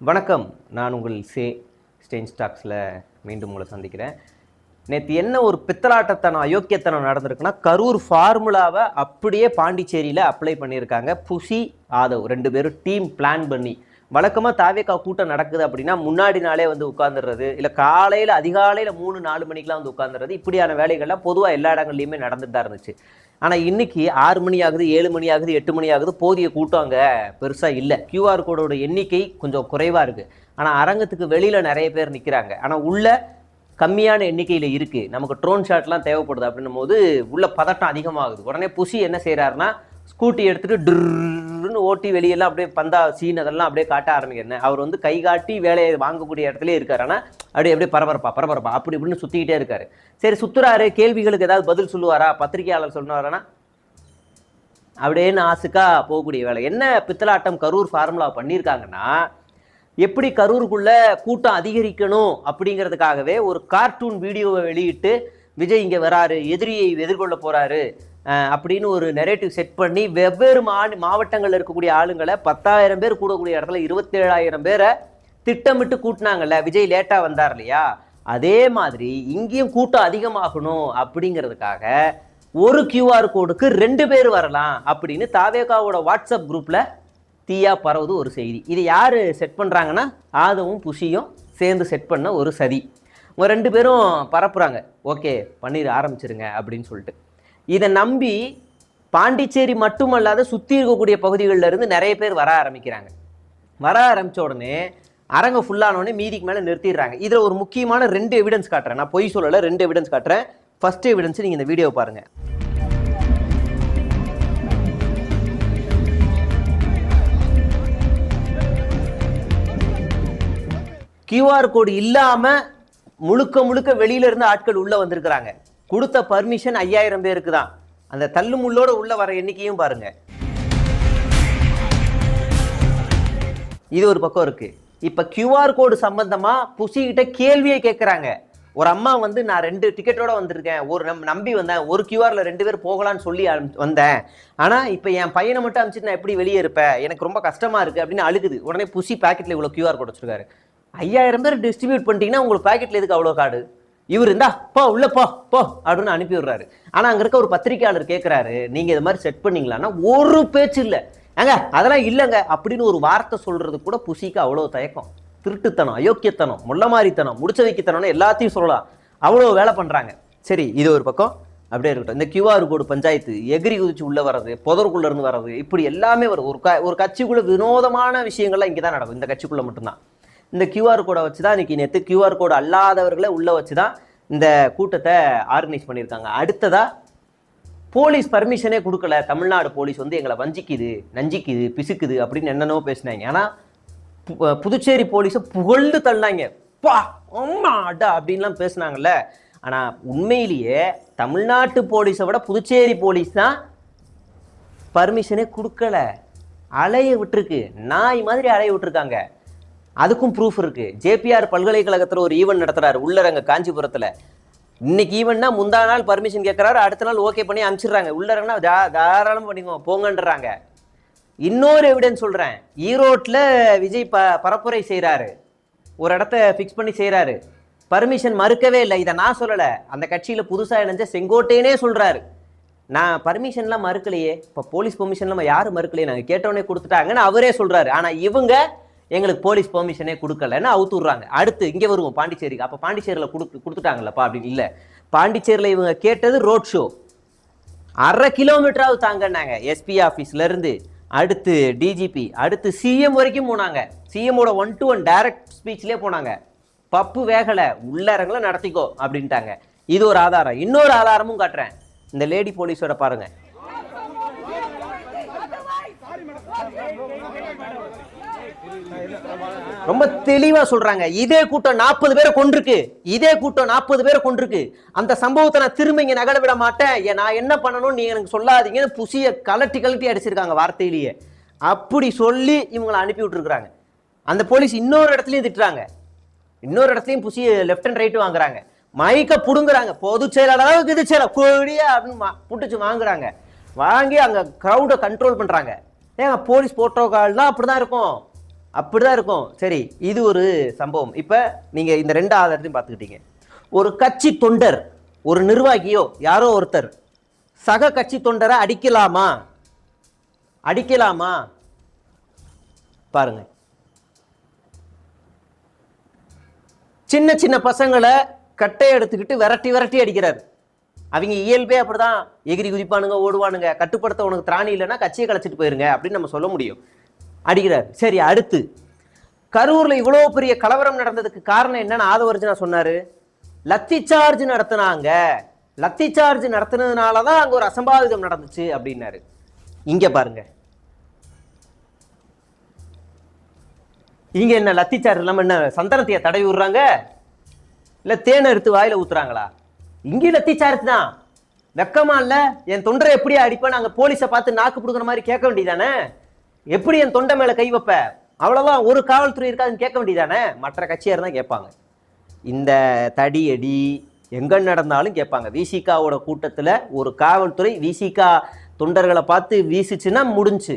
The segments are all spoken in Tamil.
வணக்கம். நான் உங்கள் சே ஸ்டேஞ்ச் ஸ்டாக்ஸில் மீண்டும் உங்களை சந்திக்கிறேன். நேற்று என்ன ஒரு பித்தலாட்டத்தனம் அயோக்கியத்தனம் நடந்திருக்குன்னா கரூர் ஃபார்முலாவை அப்படியே பாண்டிச்சேரியில் அப்ளை பண்ணியிருக்காங்க. புசி ஆதவ் ரெண்டு பேரும் டீம் பிளான் பண்ணி. வழக்கமாக தாவேக்கா கூட்டம் நடக்குது அப்படின்னா முன்னாடி நாளே வந்து உட்காந்துடுறது இல்லை காலையில் அதிகாலையில் மூணு நாலு மணிக்கெலாம் வந்து உட்காந்துறது இப்படியான வேலைகள்லாம் பொதுவாக எல்லா இடங்கள்லையுமே நடந்துட்டு தான் இருந்துச்சு. ஆனால் இன்னைக்கு ஆறு மணி ஆகுது ஏழு மணி ஆகுது எட்டு மணி ஆகுது போதிய கூட்டம் அங்கே பெருசாக இல்லை. கியூஆர் கோடோட எண்ணிக்கை கொஞ்சம் குறைவாக இருக்குது ஆனால் அரங்கத்துக்கு வெளியில் நிறைய பேர் நிற்கிறாங்க ஆனால் உள்ள கம்மியான எண்ணிக்கையில் இருக்குது நமக்கு ட்ரோன் ஷாட்லாம் தேவைப்படுது அப்படின்னும் போது உள்ள பதட்டம் அதிகமாகுது. உடனே புசி என்ன செய்கிறாருன்னா ஸ்கூட்டி எடுத்துட்டு டுன்னு ஓட்டி வெளியெல்லாம் அப்படியே பந்தா சீன் அதெல்லாம் அப்படியே காட்ட ஆரம்பிக்கிறேன் அவர் வந்து கை காட்டி வேலையை வாங்கக்கூடிய இடத்துல இருக்கார். ஆனால் அப்படியே அப்படியே பரபரப்பா பரபரப்பா அப்படி இப்படின்னு சுற்றிக்கிட்டே இருக்காரு. சரி சுற்றுறாரு கேள்விகளுக்கு ஏதாவது பதில் சொல்லுவாரா? பத்திரிகையாளர் சொன்னாரானா அப்படியேன்னு ஆசுக்கா போகக்கூடிய வேலை. என்ன பித்தலாட்டம் கரூர் ஃபார்முலா பண்ணியிருக்காங்கன்னா எப்படி கரூருக்குள்ளே கூட்டம் அதிகரிக்கணும் அப்படிங்கிறதுக்காகவே ஒரு கார்ட்டூன் வீடியோவை வெளியிட்டு விஜய் இங்கே வராரு எதிரியை எதிர்கொள்ள போகிறாரு அப்படின்னு ஒரு நெரேட்டிவ் செட் பண்ணி வெவ்வேறு மா மாவட்டங்களில் இருக்கக்கூடிய ஆளுங்களை பத்தாயிரம் பேர் கூடக்கூடிய இடத்துல இருபத்தேழாயிரம் பேரை திட்டமிட்டு கூட்டினாங்கல்ல. விஜய் லேட்டாக வந்தார் இல்லையா? அதே மாதிரி இங்கேயும் கூட்டம் அதிகமாகணும் அப்படிங்கிறதுக்காக ஒரு கியூஆர் கோடுக்கு ரெண்டு பேர் வரலாம் அப்படின்னு தாவேகாவோட வாட்ஸ்அப் குரூப்பில் தீயா பரவுது ஒரு செய்தி. இது யார் செட் பண்ணுறாங்கன்னா ஆதவும் புஷியும் சேர்ந்து செட் பண்ண ஒரு சதி. இவங்க ரெண்டு பேரும் பரப்புகிறாங்க ஓகே பண்ணிட ஆரம்பிச்சிருங்க அப்படின்னு சொல்லிட்டு. இதை நம்பி பாண்டிச்சேரி மட்டுமல்லாத சுற்றி இருக்கக்கூடிய பகுதிகளில் இருந்து நிறைய பேர் வர ஆரம்பிக்கிறாங்க. வர ஆரம்பித்த உடனே அரங்க ஃபுல்லானோடனே மீதிக்கு மேலே நிறுத்திடுறாங்க. இதில் ஒரு முக்கியமான ரெண்டு எவிடன்ஸ் காட்டுறேன். நான் பொய் சொல்லலை ரெண்டு எவிடன்ஸ் காட்டுறேன். ஃபர்ஸ்ட் எவிடன்ஸ் நீங்கள் இந்த வீடியோ பாருங்கள் கியூஆர் கோடு இல்லாமல் முழுக்க முழுக்க வெளியில இருந்து ஆட்கள் உள்ளே வந்திருக்கிறாங்க. கொடுத்த பர்மிஷன் ஐயாயிரம் பேருக்கு தான். அந்த தள்ளு உள்ளே வர எண்ணிக்கையும் பாருங்கள் இது ஒரு பக்கம் இருக்குது இப்போ கியூஆர் கோடு சம்மந்தமாக புசிக்கிட்ட கேள்வியை கேட்குறாங்க ஒரு அம்மா வந்து நான் ரெண்டு டிக்கெட்டோட வந்திருக்கேன். ஒரு நம் நம்பி வந்தேன். ஒரு கியூஆர்ல ரெண்டு பேர் போகலான்னு சொல்லி அனுப்பி- வந்தேன். ஆனால் இப்போ என் பையனை மட்டும் அனுப்பிச்சிட்டு நான் எப்படி வெளியே இருப்பேன்? எனக்கு ரொம்ப கஷ்டமா இருக்கு. அப்படின்னு அழுகுது. உடனே புசி பாக்கெட்ல இவ்வளோ கியூஆர் கோட் வச்சுருக்காரு. ஐயாயிரம் பேர் டிஸ்ட்ரிபியூட் பண்ணிட்டீங்கன்னா உங்களுக்கு பாக்கெட்ல எதுக்கு அவ்வளோ கார்டு இவர் இருந்தா போ உள்ள போ போ அப்படின்னு அனுப்பி விடுறாரு. ஆனால் அங்கே இருக்க ஒரு பத்திரிக்கையாளர் கேட்குறாரு நீங்கள் இது மாதிரி செட் பண்ணீங்களான்னா ஒரு பேச்சு இல்லை. ஏங்க அதெல்லாம் இல்லைங்க அப்படின்னு ஒரு வார்த்தை சொல்கிறது கூட புசிக்கு அவ்வளோ தயக்கம். திருட்டுத்தனம் அயோக்கியத்தனம் முள்ளமாரித்தனம் முடிச்ச வைக்கத்தனம்னு எல்லாத்தையும் சொல்லலாம். அவ்வளோ வேலை பண்ணுறாங்க சரி இது ஒரு பக்கம். அப்படியே இருக்கட்டும். இந்த கியூஆர் கோடு பஞ்சாயத்து எகிரி குதிச்சு உள்ளே வர்றது புதருக்குள்ளேருந்து வர்றது இப்படி எல்லாமே வரும். ஒரு க ஒரு கட்சிக்குள்ளே வினோதமான விஷயங்கள்லாம் இங்கே தான் நடக்கும். இந்த கட்சிக்குள்ளே மட்டும்தான். இந்த கியூஆர் கோடை வச்சு தான் இன்னைக்கு நேற்று கியூஆர் கோடு அல்லாதவர்களை உள்ளே வச்சு தான் இந்த கூட்டத்தை ஆர்கனைஸ் பண்ணியிருக்காங்க. அடுத்ததாக போலீஸ் பர்மிஷனே கொடுக்கல. தமிழ்நாடு போலீஸ் வந்து எங்களை வஞ்சிக்குது நஞ்சிக்குது பிசுக்குது அப்படின்னு என்னென்னவோ பேசினாங்க. ஆனால் பு- புதுச்சேரி போலீஸை புகழ்ந்து தள்ளினாங்க. பா அம்மா அடா அப்படின்லாம் பேசுனாங்கல்ல. ஆனால் உண்மையிலேயே தமிழ்நாட்டு போலீஸை விட புதுச்சேரி போலீஸ் தான் பர்மிஷனே கொடுக்கல. அலைய விட்டுருக்கு. நாய் மாதிரி அலைய விட்டுருக்காங்க. அதுக்கும் ப்ரூஃப் இருக்கு. ஜேபிஆர் பல்கலைக்கழகத்தில் ஒரு ஈவெண்ட் நடத்துறாரு. உள்ளரங்க காஞ்சிபுரத்தில். இன்னைக்கு ஈவெண்ட்னா முந்தா நாள் பர்மிஷன் கேட்குறாரு அடுத்த நாள் ஓகே பண்ணி அனுப்பிச்சிடுறாங்க. உள்ளரங்கன்னா தா தாராளமாக பண்ணிக்கோ போங்கன்றாங்க. இன்னொரு எவிடன்ஸ் சொல்கிறேன் ஈரோட்டில் விஜய் ப பரப்புரை செய்கிறாரு ஒரு இடத்த ஃபிக்ஸ் பண்ணி செய்கிறாரு பர்மிஷன் மறுக்கவே இல்லை. இதை நான் சொல்லலை. அந்த கட்சியில் புதுசாக இணைஞ்ச செங்கோட்டையனே சொல்கிறாரு நான் பர்மிஷன்லாம் மறுக்கலையே. இப்போ போலீஸ் பெர்மிஷன்லாம் யாரும் மறுக்கலையே. நாங்கள் கேட்டவொடனே கொடுத்துட்டாங்கன்னு அவரே சொல்கிறாரு ஆனால் இவங்க எங்களுக்கு போலீஸ் பெர்மிஷனே கொடுக்கலன்னு அவுத்து விட்றாங்க அடுத்து இங்கே வருவோம் பாண்டிச்சேரிக்கு. அப்போ பாண்டிச்சேரியில் கொடுத்து கொடுத்துட்டாங்களப்பா அப்படின்னு இல்லை. பாண்டிச்சேரியில் இவங்க கேட்டது ரோட் ஷோ அரை கிலோமீட்டராவது தாங்கன்னாங்க எஸ்பி ஆஃபீஸ்லேருந்து அடுத்து டிஜிபி அடுத்து சிஎம் வரைக்கும் போனாங்க. சிஎம்மோட ஒன் டு ஒன் டைரக்ட் ஸ்பீச்லேயே போனாங்க. பப்பு வேகலை உள்ளரங்களை நடத்திக்கோ அப்படின்ட்டாங்க. இது ஒரு ஆதாரம். இன்னொரு ஆதாரமும் காட்டுறேன். இந்த லேடி போலீஸோட பாருங்கள் ரொம்ப தெளிவா சொல்றாங்க. இதே கூட்டம் நாற்பது பேரை கொண்டிருக்கு இதே கூட்டம் நாற்பது பேரை கொண்டிருக்கு அந்த சம்பவத்தை நான் திரும்ப இங்க நகல விட மாட்டேன். ஏன் நான் என்ன பண்ணணும் நீங்க எனக்கு சொல்லாதீங்கன்னு புசிய கலட்டி கலட்டி அடிச்சிருக்காங்க வார்த்தையிலேயே. அப்படி சொல்லி இவங்களை அனுப்பி விட்டுருக்குறாங்க. அந்த போலீஸ் இன்னொரு இடத்துலையும் திட்டுறாங்க. இன்னொரு இடத்துலையும் புசிய லெஃப்ட் அண்ட் ரைட் வாங்குறாங்க. மைக்க புடுங்குறாங்க. பொதுச் செயலாளராக இது செயலர் கொடியா அப்படின்னு மா- புட்டுச்சு வாங்குறாங்க. வாங்கி அங்கே க்ரௌடை கண்ட்ரோல் பண்ணுறாங்க ஏங்க போலீஸ் புரோட்டோகால்லாம் அப்படிதான் இருக்கும். அப்படிதான் இருக்கும். சரி இது ஒரு சம்பவம். இப்போ நீங்கள் இந்த ரெண்டு ஆதாரத்தையும் பார்த்துக்கிட்டீங்க. ஒரு கட்சி தொண்டர் ஒரு நிர்வாகியோ யாரோ ஒருத்தர் சக கட்சி தொண்டரை அடிக்கலாமா? அடிக்கலாமா? பாருங்க. சின்ன சின்ன பசங்களை கட்டை எடுத்துக்கிட்டு விரட்டி விரட்டி அடிக்கிறாரு. அவங்க இயல்பே அப்படிதான். எகிரி குதிப்பானுங்க ஓடுவானுங்க. கட்டுப்படுத்த உனக்கு திராணி இல்லைன்னா கட்சியை கலைச்சிட்டு போயிருங்க அப்படின்னு நம்ம சொல்ல முடியும். அடிக்கிறார். சரி அடுத்து. கரூரில் இவ்வளோ பெரிய கலவரம் நடந்ததுக்கு காரணம் என்னன்னு ஆதவர்ஜனா சொன்னார். லத்தி சார்ஜ் நடத்தினாங்க. லத்தி சார்ஜ் நடத்துனதுனால தான் அங்கே ஒரு அசம்பாவிதம் நடந்துச்சு அப்படின்னாரு. இங்கே பாருங்க. இங்கே என்ன லத்தி சார்ஜ் இல்லாமல் என்ன சந்தனத்தையை தடவி விடுறாங்க? இல்லை தேனை எடுத்து வாயில் ஊற்றுறாங்களா இங்கேயும் லத்தி சார்ஜ் தான். வெக்கமா இல்லை என் தொண்டரை எப்படி அடிப்பேன் நாங்கள் போலீஸை பார்த்து நாக்கு பிடுக்கிற மாதிரி கேட்க வேண்டியதானே எப்படி என் தொண்டை மேல கை வைப்ப? அவ்வளவுதான் ஒரு காவல்துறை இருக்காதுன்னு கேட்க வேண்டியதானே? மற்ற கட்சியார் தான் கேட்பாங்க. இந்த தடி அடி எங்க நடந்தாலும் கேட்பாங்க. விசிகாவோட கூட்டத்தில் ஒரு காவல்துறை விசிகா தொண்டர்களை பார்த்து வீசிச்சுன்னா முடிஞ்சு.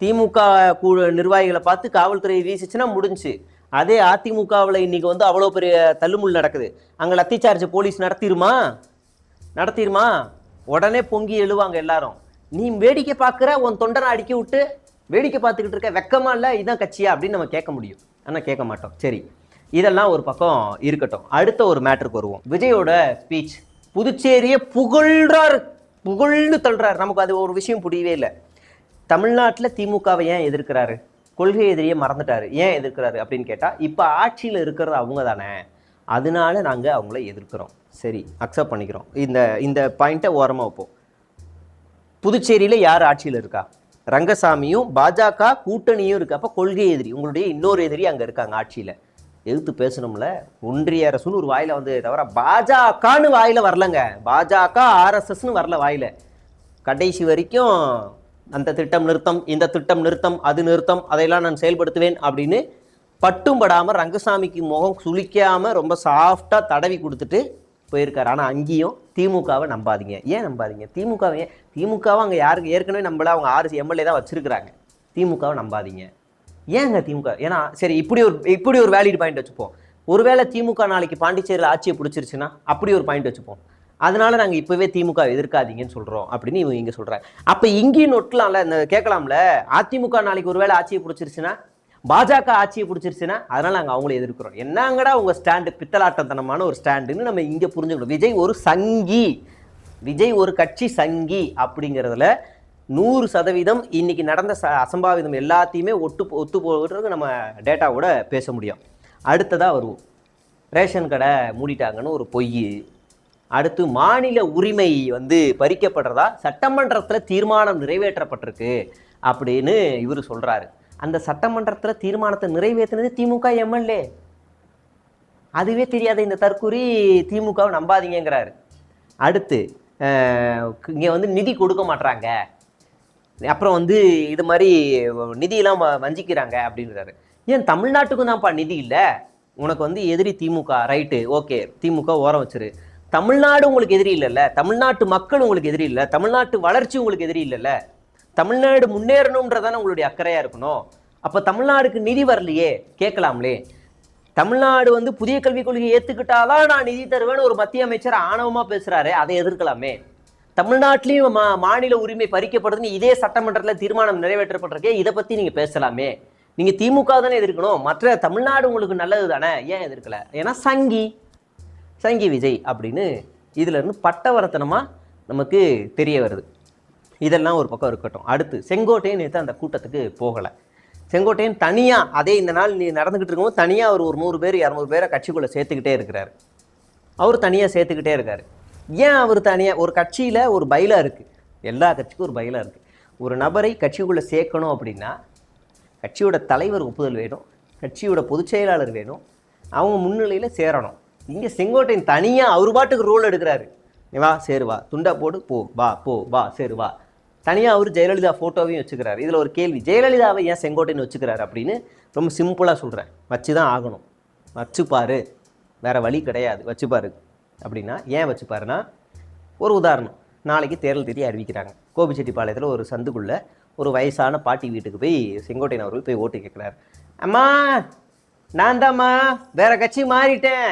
திமுக கூ நிர்வாகிகளை பார்த்து காவல்துறை வீசிச்சுன்னா முடிஞ்சு. அதே அதிமுகவில் இன்னைக்கு வந்து அவ்வளோ பெரிய தள்ளுமுள் நடக்குது. அங்கே லத்தி சார்ஜ் போலீஸ் நடத்திருமா? நடத்திருமா? உடனே பொங்கி எழுவாங்க எல்லாரும். நீ வேடிக்கை பார்க்குற உன் தொண்டனை அடுக்கி விட்டு வேடிக்கை பார்த்துக்கிட்டு இருக்க வெக்கமா இல்லை இதான் கட்சியா அப்படின்னு நம்ம கேட்க முடியும். ஆனால் கேட்க மாட்டோம். சரி. இதெல்லாம் ஒரு பக்கம் இருக்கட்டும். அடுத்த ஒரு மேட்டருக்கு வருவோம். விஜயோட ஸ்பீச் புதுச்சேரியை புகழ்றார். புகழ்ந்து தள்ளுறாரு. நமக்கு அது ஒரு விஷயம் புரியவே இல்லை. தமிழ்நாட்டில் திமுகவை ஏன் எதிர்க்கிறாரு? கொள்கை எதிரியை மறந்துட்டாரு. ஏன் எதிர்க்கிறாரு அப்படின்னு கேட்டால் இப்போ ஆட்சியில் இருக்கிறது அவங்க தானே. அதனால நாங்கள் அவங்கள எதிர்க்கிறோம். சரி அக்செப்ட் பண்ணிக்கிறோம். இந்த இந்த பாயிண்ட்டை ஓரமாக வைப்போம். புதுச்சேரியில் யார் ஆட்சியில் இருக்கா? ரங்கசாமியும் பாஜக கூட்டணியும் இருக்கு. அப்போ கொள்கை எதிரி உங்களுடைய இன்னொரு எதிரி அங்கே இருக்காங்க ஆட்சியில். எதிர்த்து பேசணும்ல? ஒன்றிய அரசுன்னு ஒரு வாயில வந்து தவிர பாஜகன்னு வாயில வரலங்க. பாஜக ஆர்எஸ்எஸ்னு வரல வாயில. கடைசி வரைக்கும் அந்த திட்டம் நிறுத்தம் இந்த திட்டம் நிறுத்தம் அது நிறுத்தம் அதையெல்லாம் நான் செயல்படுத்துவேன் அப்படின்னு பட்டும் படாமல் ரங்கசாமிக்கு முகம் சுளிக்காமல் ரொம்ப சாஃப்டாக தடவி கொடுத்துட்டு போயிருக்காரு. ஆனால் அங்கேயும் திமுகவை நம்பாதீங்க. ஏன் நம்பாதீங்க? திமுகவை ஏன்? திமுகவை அங்கே யாருக்கு ஏற்கனவே நம்மள அவங்க ஆறு எம்எல்ஏ தான் வச்சுருக்குறாங்க. திமுகவை நம்பாதீங்க. ஏங்க திமுக? ஏன்னா சரி இப்படி ஒரு இப்படி ஒரு வேலிட் பாயிண்ட் வச்சுப்போம். ஒருவேளை திமுக நாளைக்கு பாண்டிச்சேரியில் ஆட்சியை பிடிச்சிருச்சுன்னா அப்படி ஒரு பாயிண்ட் வச்சுப்போம். அதனால நாங்கள் இப்போவே திமுக எதிர்க்காதீங்கன்னு சொல்கிறோம் அப்படின்னு இவங்க இங்கே சொல்கிறாங்க அப்போ இங்கேயும் நொட்டலாம்ல இந்த கேட்கலாம்ல? அதிமுக நாளைக்கு ஒருவேளை ஆட்சியை பிடிச்சிருச்சுன்னா பாஜக ஆட்சியை பிடிச்சிருச்சுன்னா அதனால் நாங்கள் அவங்கள எதிர்க்கிறோம். என்னங்கடா உங்கள் ஸ்டாண்டு பித்தலாட்டத்தனமான ஒரு ஸ்டாண்டுன்னு நம்ம இங்கே புரிஞ்சுக்கணும். விஜய் ஒரு சங்கி. விஜய் ஒரு கட்சி சங்கி அப்படிங்கிறதுல நூறு சதவீதம் இன்றைக்கி நடந்த ச அசம்பாவிதம் எல்லாத்தையுமே ஒட்டு ஒத்து போகிறதுக்கு நம்ம டேட்டாவோட பேச முடியும். அடுத்ததாக வருவோம். ரேஷன் கடை மூடிட்டாங்கன்னு ஒரு பொய் அடுத்து மாநில உரிமை வந்து பறிக்கப்படுறதா சட்டமன்றத்தில் தீர்மானம் நிறைவேற்றப்பட்டிருக்கு அப்படின்னு இவர் சொல்கிறாரு அந்த சட்டமன்றத்தில் தீர்மானத்தை நிறைவேற்றினது திமுக எம்எல்ஏ. அதுவே தெரியாத இந்த தற்கூறி திமுகவை நம்பாதீங்கங்கிறாரு. அடுத்து இங்கே வந்து நிதி கொடுக்க மாட்றாங்க. அப்புறம் வந்து இது மாதிரி நிதியெல்லாம் வ- வஞ்சிக்கிறாங்க அப்படின்றாரு ஏன் தமிழ்நாட்டுக்கும் தான்ப்பா நிதி இல்லை? உனக்கு வந்து எதிரி திமுக ரைட்டு ஓகே திமுக ஓரம் வச்சிரு. தமிழ்நாடு உங்களுக்கு எதிரி இல்லைல்ல. தமிழ்நாட்டு மக்கள் உங்களுக்கு எதிரி இல்லை. தமிழ்நாட்டு வளர்ச்சி உங்களுக்கு எதிரி இல்லைல்ல. தமிழ்நாடு முன்னேறணுன்றதான உங்களுடைய அக்கறையாக இருக்கணும். அப்போ தமிழ்நாடுக்கு நிதி வரலையே? கேட்கலாம்லே. தமிழ்நாடு வந்து புதிய கல்விக் கொள்கையை ஏற்றுக்கிட்டாதான் நான் நிதி தருவேன்னு ஒரு மத்திய அமைச்சர் ஆணவமாக பேசுகிறாரு அதை எதிர்க்கலாமே. தமிழ்நாட்டிலையும் மா மாநில உரிமை பறிக்கப்படுதுன்னு இதே சட்டமன்றத்தில் தீர்மானம் நிறைவேற்றப்பட்டிருக்கே இதை பற்றி நீங்கள் பேசலாமே. நீங்கள் திமுக தானே எதிர்க்கணும் மற்ற தமிழ்நாடு உங்களுக்கு நல்லது தானே? ஏன் எதிர்க்கல? ஏன்னா சங்கி. சங்கி விஜய் அப்படின்னு இதுலேருந்து பட்டவரத்தனமாக நமக்கு தெரிய வருது. இதெல்லாம் ஒரு பக்கம் இருக்கட்டும். அடுத்து செங்கோட்டையன் நேற்று அந்த கூட்டத்துக்கு போகலை. செங்கோட்டையன் தனியாக அதே இந்த நாள் நீ நடந்துக்கிட்டு இருக்கும்போது தனியாக அவர் ஒரு நூறு பேர் இரநூறு பேரை கட்சிக்குள்ளே சேர்த்துக்கிட்டே இருக்கிறாரு. அவர் தனியாக சேர்த்துக்கிட்டே இருக்காரு. ஏன் அவர் தனியாக ஒரு கட்சியில் ஒரு பயிலாக இருக்குது எல்லா கட்சிக்கும் ஒரு பயிலாக இருக்குது ஒரு நபரை கட்சிக்குள்ளே சேர்க்கணும் அப்படின்னா கட்சியோட தலைவர் ஒப்புதல் வேணும் கட்சியோட பொதுச் செயலாளர் வேணும் அவங்க முன்னிலையில் சேரணும். இங்கே செங்கோட்டையன் தனியாக அவர் பாட்டுக்கு ரோல் எடுக்கிறாரு. நீ வா சேருவா துண்டா போடு போ வா போ வா சேருவா தனியாக அவர் ஜெயலலிதா ஃபோட்டோவையும் வச்சுக்கிறாரு. இதில் ஒரு கேள்வி ஜெயலலிதாவை ஏன் செங்கோட்டைன்னு வச்சுக்கிறாரு அப்படின்னு ரொம்ப சிம்பிளாக சொல்கிறேன் வச்சு தான் ஆகணும். வச்சுப்பார். வேறு வழி கிடையாது. வச்சுப்பாரு. அப்படின்னா ஏன் வச்சுப்பாருன்னா ஒரு உதாரணம். நாளைக்கு தேர்தல் தேதி அறிவிக்கிறாங்க. கோபிச்செட்டிப்பாளையத்தில் ஒரு சந்துக்குள்ளே ஒரு வயசான பாட்டி வீட்டுக்கு போய் செங்கோட்டையன் அவர்கள் போய் ஓட்டு கேட்குறாரு. அம்மா நான் தாம்மா வேற கட்சி மாறிட்டேன்.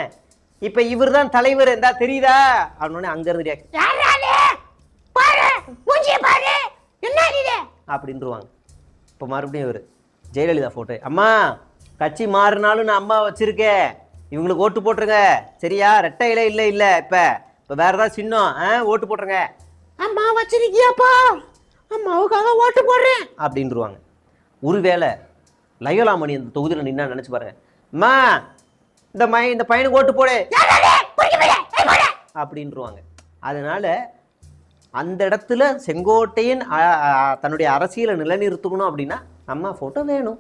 இப்போ இவர் தான் தலைவர் இருந்தா தெரியுதா? அப்படின்னு அங்க இருந்து reaction. யாராலே பாரு மூஞ்சிய பாரு என்ன இது அப்படின்ருவாங்க இப்போ மறுபடியும் இவர் ஜெயலலிதா ஃபோட்டோ அம்மா கட்சி மாறினாலும் நான் அம்மா வச்சிருக்கேன் இவங்களுக்கு ஓட்டு போட்டுருங்க. சரியா? ரெட்டை இலை இல்லை இல்லை. இப்போ இப்போ வேற ஏதாவது சின்னம் ஆ ஓட்டு போட்டுருங்க. அம்மா வச்சிருக்கியாப்பா? அம்மாவுக்காக ஓட்டு போடுறேன். அப்படின்ருவாங்க ஒருவேளை லயோலாமணி அந்த தொகுதியில் நின்னா நினச்சி பாருங்க. அம்மா இந்த மை இந்த பையனுக்கு ஓட்டு போட. அப்படின்ருவாங்க அதனால அந்த இடத்துல செங்கோட்டையன் தன்னுடைய அரசியலை நிலைநிறுத்தணும் அப்படின்னா நம்ம ஃபோட்டோ வேணும்.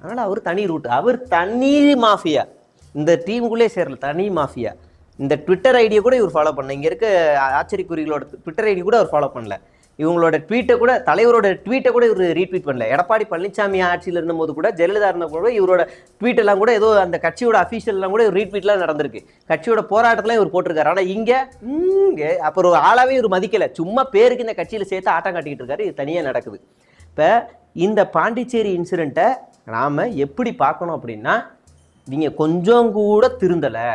அதனால் அவர் தனி ரூட் அவர் தனி மாஃபியா இந்த டீமுக்குள்ளே சேரல தனி மாஃபியா இந்த ட்விட்டர் ஐடியை கூட இவர் ஃபாலோ பண்ணல. இங்கே இருக்க ஆச்சரியக்குறிகளோட ட்விட்டர் ஐடி கூட அவர் ஃபாலோ பண்ணல. இவங்களோட ட்வீட்டை கூட தலைவரோட ட்வீட்டை கூட இவர் ரீட்வீட் பண்ணல. எடப்பாடி பழனிசாமி ஆட்சியில் இருந்தபோது கூட ஜெயலலிதா இருந்தபோது கூட இவரோட ட்வீட் எல்லாம் கூட ஏதோ அந்த கட்சியோட அஃபீஷியல்லாம் கூட ரீட்வீட்லாம் நடந்திருக்கு. கட்சியோட போராட்டத்தில் இவர் போட்டிருக்காரு. ஆனால் இங்கே இங்கே அப்புறம் ஆளாவே இவர் மதிக்கலை. சும்மா பேருக்கு இந்த கட்சியில் சேர்த்து ஆட்டம் காட்டிக்கிட்டு இருக்காரு. இது தனியாக நடக்குது. இப்போ இந்த பாண்டிச்சேரி இன்சிடெண்ட்டை நாம் எப்படி பார்க்கணும் அப்படின்னா நீங்கள் கொஞ்சம் கூட திருந்தலை.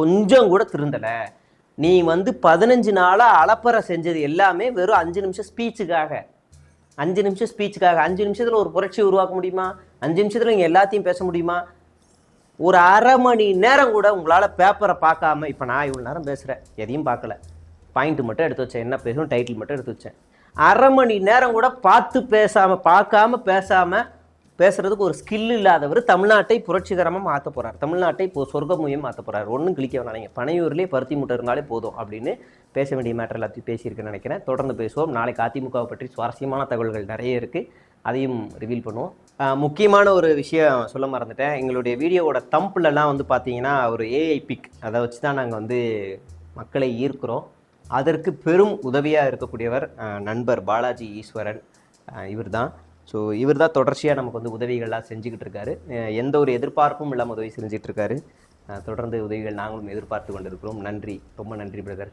கொஞ்சம் கூட திருந்தலை. நீ வந்து பதினஞ்சு நாளாக அலப்பறை செஞ்சது எல்லாமே வெறும் அஞ்சு நிமிஷம் ஸ்பீச்சுக்காக அஞ்சு நிமிஷம் ஸ்பீச்சுக்காக அஞ்சு நிமிஷத்தில் ஒரு புரட்சி உருவாக்க முடியுமா? அஞ்சு நிமிஷத்தில் நீங்கள் எல்லாத்தையும் பேச முடியுமா? ஒரு அரை மணி நேரம் கூட உங்களால் பேப்பரை பார்க்காம இப்போ நான் இவ்வளோ நேரம் பேசுகிறேன் எதையும் பார்க்கல. பாயிண்ட் மட்டும் எடுத்து வச்சேன். என்ன பேசணும்? டைட்டில் மட்டும் எடுத்து வச்சேன். அரை மணி நேரம் கூட பார்த்து பேசாமல் பார்க்காம பேசாமல் பேசுறதுக்கு ஒரு ஸ்கில் இல்லாதவர் தமிழ்நாட்டை புரட்சிகரமாக மாற்ற போறார். தமிழ்நாட்டை இப்போ சொர்க்கமுயம் மாற்ற போறார். ஒன்றும் கிளிக்க வேணாம். நீங்கள் பனையூர்லேயே பருத்தி மூட்டை இருந்தாலே போதும் அப்படின்னு பேச வேண்டிய மேட்டர் எல்லாத்தையும் பேசியிருக்கேன்னு நினைக்கிறேன். தொடர்ந்து பேசுவோம். நாளைக்கு அதிமுகவை பற்றி சுவாரஸ்யமான தகவல்கள் நிறைய இருக்குது அதையும் ரிவீல் பண்ணுவோம். முக்கியமான ஒரு விஷயம் சொல்ல மறந்துட்டேன். எங்களுடைய வீடியோவோட தம்புலலாம் வந்து பார்த்தீங்கன்னா ஒரு ஏஐ பிக் அதை வச்சு தான் நாங்கள் வந்து மக்களை ஈர்க்கிறோம். அதற்கு பெரும் உதவியாக இருக்கக்கூடியவர் நண்பர் பாலாஜி ஈஸ்வரன் இவர் தான் ஸோ இவர் தான் தொடர்ச்சியாக நமக்கு வந்து உதவிகள்லாம் செஞ்சுக்கிட்டு இருக்காரு. எந்த ஒரு எதிர்பார்ப்பும் இல்லாமல் உதவி செஞ்சுட்டு இருக்காரு. தொடர்ந்து உதவிகள் நாங்களும் எதிர்பார்த்து கொண்டிருக்கிறோம். நன்றி. ரொம்ப நன்றி பிரதர்.